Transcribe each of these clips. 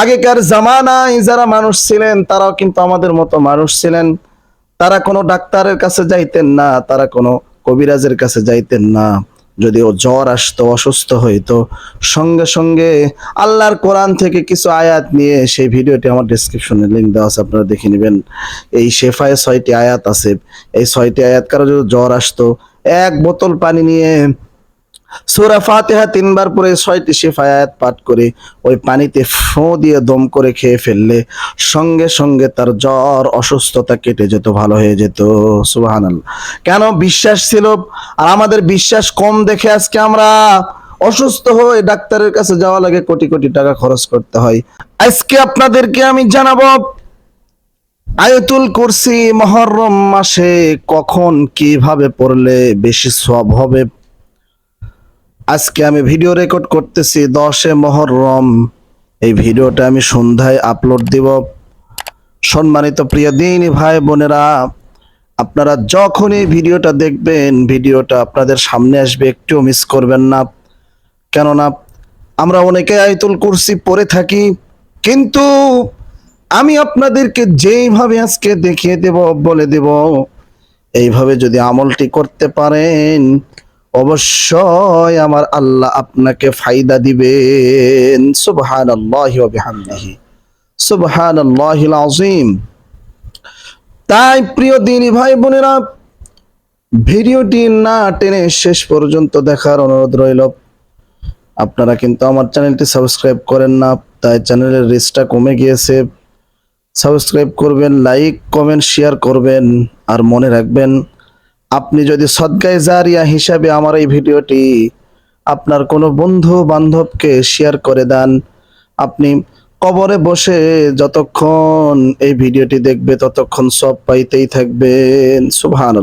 আগেকার জামানায় যারা মানুষ ছিলেন, তারাও কিন্তু আমাদের মতো মানুষ ছিলেন। তারা কোনো ডাক্তারের কাছে যাইতেন না, তারা কোনো কবিরাজের কাছে যাইতেন না। যদিও জ্বর আসতো, অসুস্থ হইতো। সঙ্গে সঙ্গে আল্লাহর কোরআন থেকে কিছু আয়াত নিয়ে সেই ভিডিওটি আমার ডিসক্রিপশনে লিঙ্ক দেওয়া আছে, আপনারা দেখে নেবেন। এই শেফায় ছয়টি আয়াত আছে। এই ছয়টি আয়াত কারও যদি জ্বর আসতো, এক বোতল পানি নিয়ে সূরা ফাতিহা তিনবার পরে ছয়টি শেফা আয়াত পাঠ করে ওই পানিতে ফো দিয়ে দম করে খেয়ে ফেললে সঙ্গে সঙ্গে তার জ্বর, অসুস্থতা কেটে যেত, ভালো হয়ে যেত। সুবহানাল্লাহ। কেন বিশ্বাস ছিল? আর আমাদের বিশ্বাস কম দেখে আজকে আমরা অসুস্থ হয়ে ডাক্তারের কাছে যাওয়া লাগে, কোটি কোটি টাকা খরচ করতে হয়। আজকে আপনাদেরকে আমি জানাব, আয়তুল কুরসি মহরম মাসে কখন কীভাবে পড়লে বেশি সব হবে? আজকে আমি ভিডিও রেকর্ড করতেছি দশে মহরম। এই ভিডিওটা আমি সন্ধ্যায় আপলোড দিব। সম্মানিত প্রিয় দিন ভাই বোনেরা, আপনারা যখন এই ভিডিওটা দেখবেন ভিডিওটা আপনাদের সামনে আসবে, একটুও মিস করবেন না। কেননা, আমরা অনেকে আয়তুল কুরসি পরে থাকি, কিন্তু আমি আপনাদেরকে যেইভাবে আজকে দেখিয়ে দেব, বলে দেব, এইভাবে যদি আমলটি করতে পারেন অবশ্যই আমার আল্লাহ আপনাকে ফায়দা দিবেন। সুবহানাল্লাহি ওয়া বিহামদিহি। সুবহানাল্লাহিল আযীম তাই প্রিয় দিনী ভাই বোনেরা, ভিডিওটি না টেনে শেষ পর্যন্ত দেখার অনুরোধ রইল। আপনারা কিন্তু আমার চ্যানেলটি সাবস্ক্রাইব করেন না, তাই চ্যানেলের রিচটা কমে গিয়েছে। সাবস্ক্রাইব করবেন, লাইক, কমেন্ট, শেয়ার করবেন, আর মনে রাখবেন আপনি যদি সদগায় জারিয়া হিসাবে আমার এই ভিডিওটি আপনার কোনো বন্ধু বান্ধবকে শেয়ার করে দেন, আপনি কবরে বসে যতক্ষণ এই ভিডিওটি দেখবে, ততক্ষণ সব পাইতেই থাকবেন। সুবহান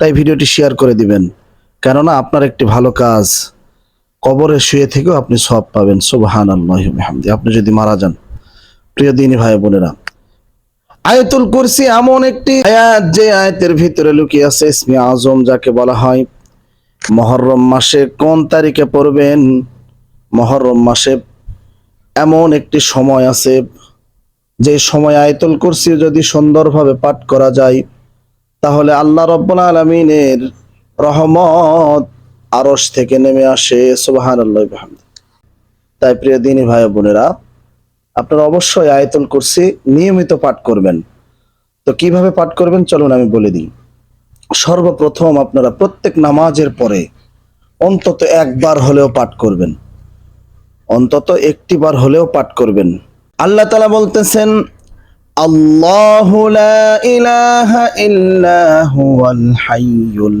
তাই ভিডিওটি শেয়ার করে দিবেন। কেননা আপনার একটি ভালো কাজ, কবরে শুয়ে থেকেও আপনি সব পাবেন। সুবহান আল্লাহ আপনি যদি মারা যান, প্রিয় দিনী ভাই বোনেরা আয়াতুল কুরসি এমন একটি আয়াত যে আয়াতের ভিতরে লুকিয়ে আছে ইসমে আজম যাকে বলা হয়। মহরম মাসে কোন তারিখে পড়বেন? মহরম মাসে এমন একটি সময় আছে যে সময় আয়তুল কুরসি যদি সুন্দরভাবে পাঠ করা যায়, তাহলে আল্লাহ রব্বুল আলমিনের রহমত আরশ থেকে নেমে আসে। সুবহানাল্লাহ বিহামদি তাই প্রিয় দিনী ভাই বোনেরা আপনারা অবশ্যই আয়াতুল কুরসি নিয়মিত পাঠ করবেন। তো কীভাবে পাঠ করবেন? চলুন আমি বলে দিই। সর্বপ্রথম আপনারা প্রত্যেক নামাজের পরে অন্তত একবার হলেও পাঠ করবেন। অন্তত একটি বার হলেও পাঠ করবেন। আল্লাহ তালা বলতেছেন, আল্লাহ ইলাহা হাইয়ুল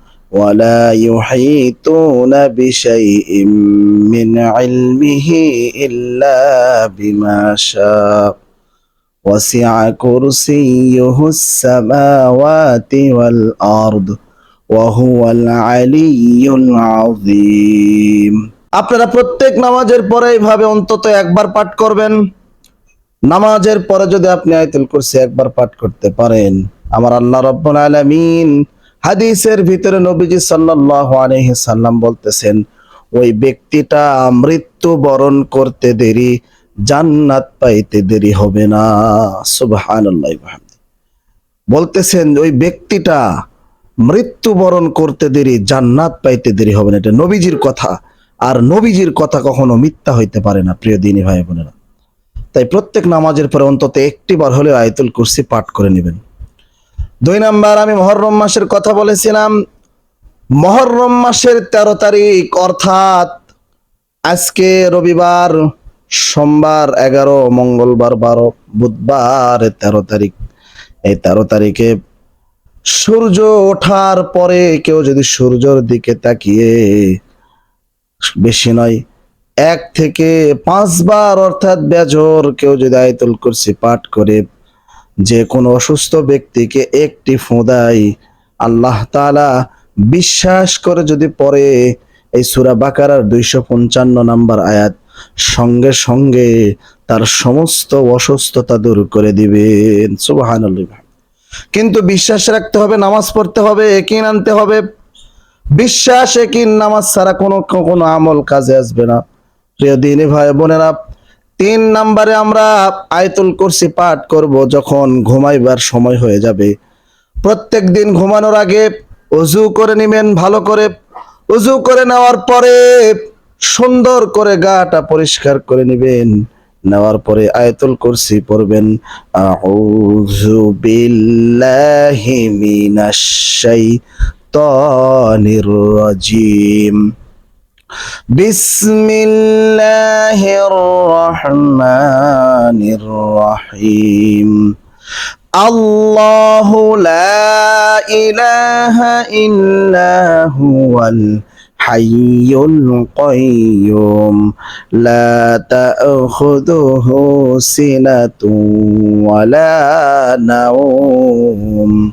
ولا يحيطون بشيء من علمه إلا بما شاء وسع كرسيه السماوات والأرض وهو العلي العظيم আপনারা প্রত্যেক নামাজের পরে এইভাবে অন্তত একবার পাঠ করবেন নামাজের পরে যদি আপনি আয়াতুল কুরসি একবার পাঠ করতে পারেন আমার আল্লাহ রব্বুল আলামিন হাদিসের ভিতরে নবীজি সাল্লাম বলতেছেন, ওই ব্যক্তিটা মৃত্যু বরণ করতে দেরি, জান্নাত পাইতে দেরি হবে না। সুবহানাল্লাহ বলতেছেন, ওই ব্যক্তিটা মৃত্যু বরণ করতে দেরি, জান্নাত পাইতে দেরি হবে না। এটা নবীজির কথা। আর নবীজির কথা কখনো মিথ্যা হইতে পারে না, প্রিয় দিনী ভাই বোনেরা। তাই প্রত্যেক নামাজের পরে অন্তত একটি বার হলেও আয়তুল কুরসি পাঠ করে নেবেন। দুই নাম্বার, আমি মহরম মাসের কথা বলেছিলাম। মহরম মাসের তেরো তারিখ, অর্থাৎ আজকে রবিবার, সোমবার এগারো, মঙ্গলবার বারো, বুধবার তেরো তারিখ। এই তেরো তারিখে সূর্য ওঠার পরে কেউ যদি সূর্যর দিকে তাকিয়ে, বেশি নয়, এক থেকে পাঁচবার, অর্থাৎ বেজর, কেউ যদি আয়তুল কুরসি পাঠ করে যে কোনো অসুস্থ ব্যক্তিকে একটি ফোঁদাই আল্লাহ তালা বিশ্বাস করে যদি পরে এই সুরা বাকারার দুইশো পঞ্চান্ন নাম্বার আয়াত সঙ্গে সঙ্গে তার সমস্ত অসুস্থতা দূর করে দিবেন। সুবহানাল্লাহ। কিন্তু বিশ্বাস রাখতে হবে, নামাজ পড়তে হবে, একিন আনতে হবে। বিশ্বাস একিন, নামাজ ছাড়া কোনো কোনো আমল কাজে আসবে না। প্রিয় দিনী ভাই বোনেরা তিন নাম্বারে আমরা আয়তুল কুরসি পাঠ করব যখন ঘুমাইবার সময় হয়ে যাবে। প্রত্যেক দিন ঘুমানোর আগে অজু করে নেবেন ভালো করে। অজু করে নেওয়ার পরে সুন্দর করে গাটা পরিষ্কার করে নেবেন। নেওয়ার পরে আয়তুল কুরসি পড়বেন। আউযু বিল্লাহি মিনাশ শাইতানির রাজিম। بسم الله الرحمن الرحيم الله لا إله إلا هو الحي القيوم لا تأخذه سنة ولا نوم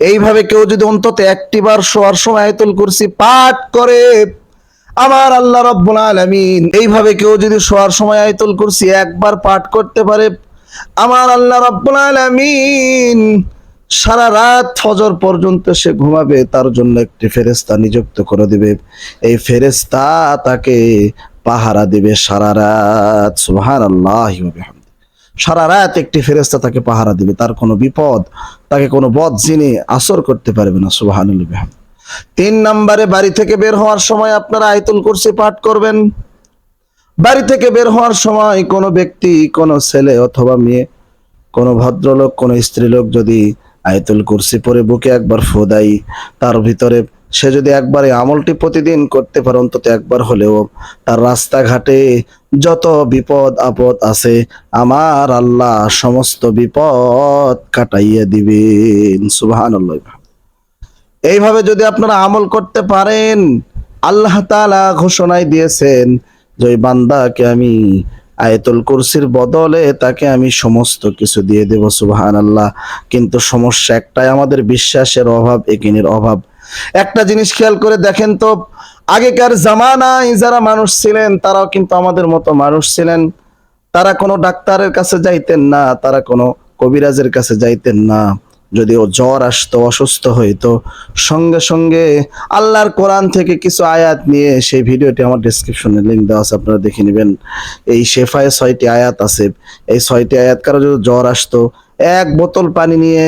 এইভাবে কেউ যদি অন্তত একটি বার শোয়ার সময় আয়তুল কুরসি পাঠ করে, আমার আল্লাহ রব্বুল আলামিন এইভাবে কেউ যদি শোয়ার সময় আয়তুল কুরসি একবার পাঠ করতে পারে, আমার আল্লাহ রব্বুল আলামিন সারা রাত ফজর পর্যন্ত সে ঘুমাবে, তার জন্য একটি ফেরেস্তা নিযুক্ত করে দিবে। এই ফেরেস্তা তাকে পাহারা দিবে সারা রাত। সুবহানাল্লাহ সারা রাত একটি ফেরেস্তা তাকে পাহারা দিবে, তার কোনো বিপদ, তাকে কোনো বদ জিনে আসর করতে পারবে না, সুবহানাল্লাহ তিন নম্বরে বাড়ি থেকে বের হওয়ার সময় আপনারা আয়তুল কুরসি পাঠ করবেন। বাড়ি থেকে বের হওয়ার সময় কোনো ব্যক্তি, কোনো ছেলে অথবা মেয়ে, কোনো ভদ্রলোক, কোনো স্ত্রীলোক যদি আয়তুল কুরসি পরে বুকে একবার ফোদাই, তার ভিতরে সে যদি একবার এই আমলটি প্রতিদিন করতে পারে, অন্তত একবার হলেও তার রাস্তাঘাটে যত বিপদ আপদ আছে, আমার আল্লাহ সমস্ত বিপদ কাটাইয়া দিবেন। সুবহানাল্লাহ। এইভাবে যদি আপনারা আমল করতে পারেন, আল্লাহ তাআলা ঘোষণায় দিয়েছেন যে বান্দাকে আমি আয়াতুল কুরসির বদলে তাকে আমি সমস্ত কিছু দিয়ে দেব সুবহান আল্লাহ কিন্তু সমস্যা একটাই, আমাদের বিশ্বাসের অভাব একিনের অভাব। একটা জিনিস খেয়াল করে দেখেন তো, আগেকার জামানায় যারা মানুষ ছিলেন, তারাও কিন্তু আমাদের মতো মানুষ ছিলেন। তারা কোনো ডাক্তারের কাছে যাইতেন না, তারা কোনো কবিরাজের কাছে যাইতেন না। যদিও জ্বর আসতো, অসুস্থ হইতো। সঙ্গে সঙ্গে আল্লাহর কোরআন থেকে কিছু আয়াত নিয়ে সেই ভিডিওটি আমার ডিসক্রিপশনে লিঙ্ক দেওয়া আছে, আপনারা দেখে নেবেন। এই শেফায় ছয়টি আয়াত আছে। এই ছয়টি আয়াত কারও যদি জ্বর আসতো, এক বোতল পানি নিয়ে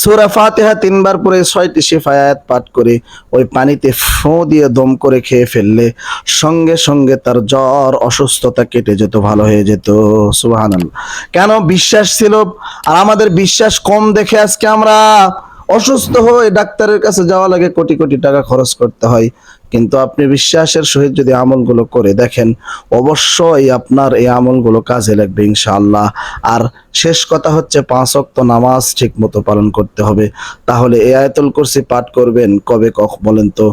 সূরা ফাতেহা তিনবার পরে ছয়টি আয়াত পাঠ করে ওই পানিতে ফোঁ দিয়ে দম করে খেয়ে ফেললে সঙ্গে সঙ্গে তার জ্বর, অসুস্থতা কেটে যেত, ভালো হয়ে যেত। সুবাহান কেন? বিশ্বাস ছিল, আর আমাদের বিশ্বাস কম দেখে আজকে আমরা অসুস্থ হয়ে ডাক্তারের কাছে যাওয়া লাগে, কোটি কোটি টাকা খরচ করতে হয়। কিন্তু আপনি বিশ্বাসের সহিত যদি আমলগুলো করে দেখেন, অবশ্যই আপনার এই আমলগুলো কাজে লাগবে ইনশাআল্লাহ। আর শেষ কথা হচ্ছে পাঁচ অক্ত নামাজ ঠিক মতো পালন করতে হবে। তাহলে এই আয়াতুল কুরসি পাঠ করবেন, কবে কখ, বলেন তো,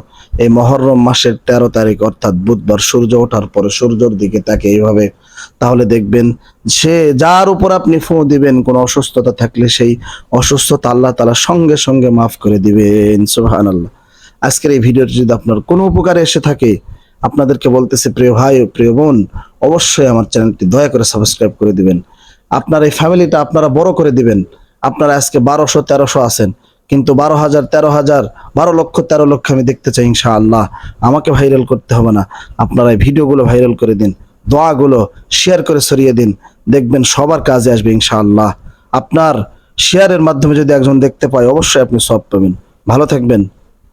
এই মহরম মাসের তেরো তারিখ, অর্থাৎ বুধবার সূর্য ওঠার পরে সূর্যর দিকে তাকে এইভাবে, তাহলে দেখবেন সে যার উপর আপনি ফোঁ দিবেন, কোনো অসুস্থতা থাকলে সেই অসুস্থতা আল্লাহ তালা সঙ্গে সঙ্গে মাফ করে দিবেন সুবহান আল্লাহ আজকের এই ভিডিওটি যদি আপনার কোনো উপকারে এসে থাকে, আপনাদেরকে বলতেছে, প্রিয় ভাই ও প্রিয় বোন, অবশ্যই আমার চ্যানেলটি দয়া করে সাবস্ক্রাইব করে দিবেন। আপনার এই ফ্যামিলিটা আপনারা বড় করে দিবেন। আপনারা আজকে বারোশো, তেরোশো আছেন, কিন্তু বারো হাজার, তেরো হাজার, বারো লক্ষ, তেরো লক্ষ আমি দেখতে চাই ইনশাআল্লাহ। আমাকে ভাইরাল করতে হবে না। আপনারা এই ভিডিওগুলো ভাইরাল করে দিন। দোয়াগুলো শেয়ার করে সরিয়ে দিন। দেখবেন সবার কাজে আসবে ইনশাআল্লাহ। আপনার শেয়ারের মাধ্যমে যদি একজন দেখতে পায়, অবশ্যই আপনি সব পাবেন। ভালো থাকবেন।